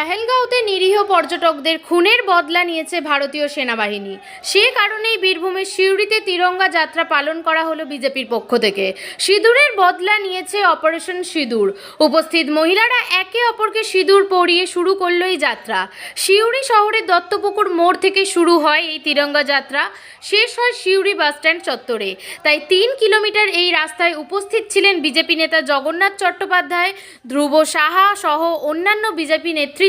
পেহেলগাঁওতে নিরীহ পর্যটকদের খুনের বদলা নিয়েছে ভারতীয় সেনাবাহিনী। সে কারণেই বীরভূমের সিউড়িতে তিরঙ্গা যাত্রা পালন করা হলো বিজেপির পক্ষ থেকে। সিঁদুরের বদলা নিয়েছে অপারেশন সিঁদুর। উপস্থিত মহিলারা একে অপরকে সিঁদুর পরিয়ে শুরু করল এই যাত্রা। সিউড়ি শহরের দত্তপুকুর মোড় থেকে শুরু হয় এই তিরঙ্গা যাত্রা। শেষ হয় সিউড়ি বাসস্ট্যান্ড চত্বরে। তাই তিন কিলোমিটার এই রাস্তায় উপস্থিত ছিলেন বিজেপি নেতা জগন্নাথ চট্টোপাধ্যায়, ধ্রুব সাহা সহ অন্যান্য বিজেপি নেতৃত্ব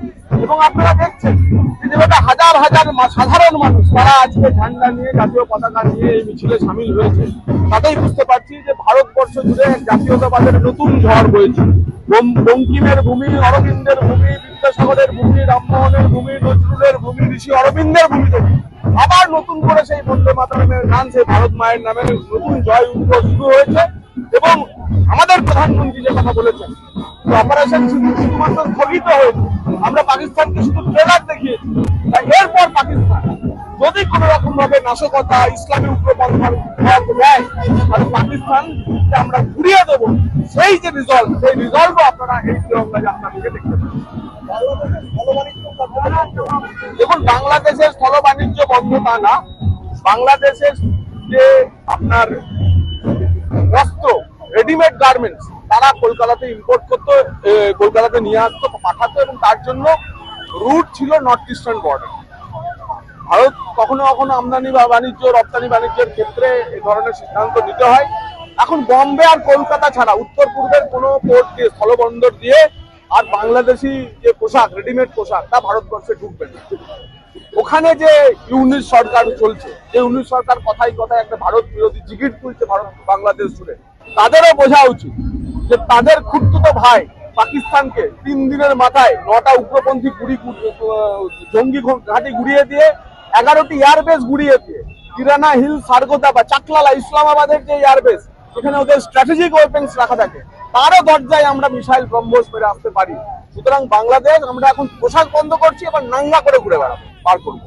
এবং আপনারা দেখছেন যে হাজার হাজার সাধারণ মানুষ তারা আজকে ঝান্ডা নিয়ে জাতীয় পতাকা নিয়ে এই মিছিলে সামিল হয়েছে, তাতেই বুঝতে পারছি যে ভারতবর্ষ জুড়ে জাতীয়তাবাদের নতুন ঝড় বয়েছে বঙ্কিমের ভূমি, অরবিন্দের ভূমি, বিদ্যাসাগরের ভূমি, রামমোহনের ভূমি, নজরুলের ভূমি, ঋষি অরবিন্দের ভূমি থেকে আবার নতুন করে সেই বন্দে মাতরমের গান, সেই ভারত মায়ের নামে নতুন জয় উদ্ভব শুরু হয়েছে। এবং আমাদের প্রধানমন্ত্রী যে কথা বলেছেন অপারেশন শুধু শুধুমাত্র স্থগিত হয়েছে রকম ভাবে নাশকতা ইসলামী উগ্রপন্থার দেয় তাহলে পাকিস্তানকে আমরা ঘুরিয়ে দেবো। সেই যে রিজলভ সেই রিজলভ আপনারা এই তিরঙ্গা থেকে দেখতে দেখুন, বাংলাদেশের স্থল বাণিজ্য বন্ধ তা না। বাংলাদেশের যে আপনার বস্ত্র রেডিমেড গার্মেন্টস তারা কলকাতাতে ইম্পোর্ট করতো কলকাতাতে নিয়ে আসতো, পাঠাতো, এবং তার জন্য রুট ছিল নর্থ ইস্টার্ন বর্ডার ভারত কখনো কখনো আমদানি বা বাণিজ্য, রপ্তানি বাণিজ্যের ক্ষেত্রে এই ধরনের সিদ্ধান্ত নিতে হয়। এখন বম্বে আর কলকাতা ছাড়া উত্তর পূর্বের কোনো দিয়ে, স্থলবন্দর দিয়ে আর বাংলাদেশি যে পোশাক রেডিমেড পোশাক, তা ভারতবর্ষে ঢুকবে না। ওখানে যে ইউনিট সরকার চলছে, যে ইউনিট সরকার কথাই কথায় একটা ভারত বিরোধী জিগির তুলছে ভারত, বাংলাদেশ জুড়ে, তাদেরও বোঝা উচিত যে তাদের খুঁড়তুতো ভাই পাকিস্তানকে তিন দিনের মাথায় নটা উগ্রপন্থী গুড়ি জঙ্গি ঘাঁটি গুড়িয়ে দিয়ে এগারোটি এয়ারবেস গুড়িয়ে দিয়ে হিল, সার্গোদা বা চাকলালা, ইসলামাবাদের যে এয়ারবেস সেখানে ওদের স্ট্র্যাটেজিক ওয়েপেন্স রাখা থাকে। তারও দরজায় আমরা মিসাইল ব্রহ্মস মেরে আসতে পারি। সুতরাং বাংলাদেশ, আমরা এখন পোশাক বন্ধ করছি এবার নাঙ্গা করে ঘুরে বেড়াবো। পার করব।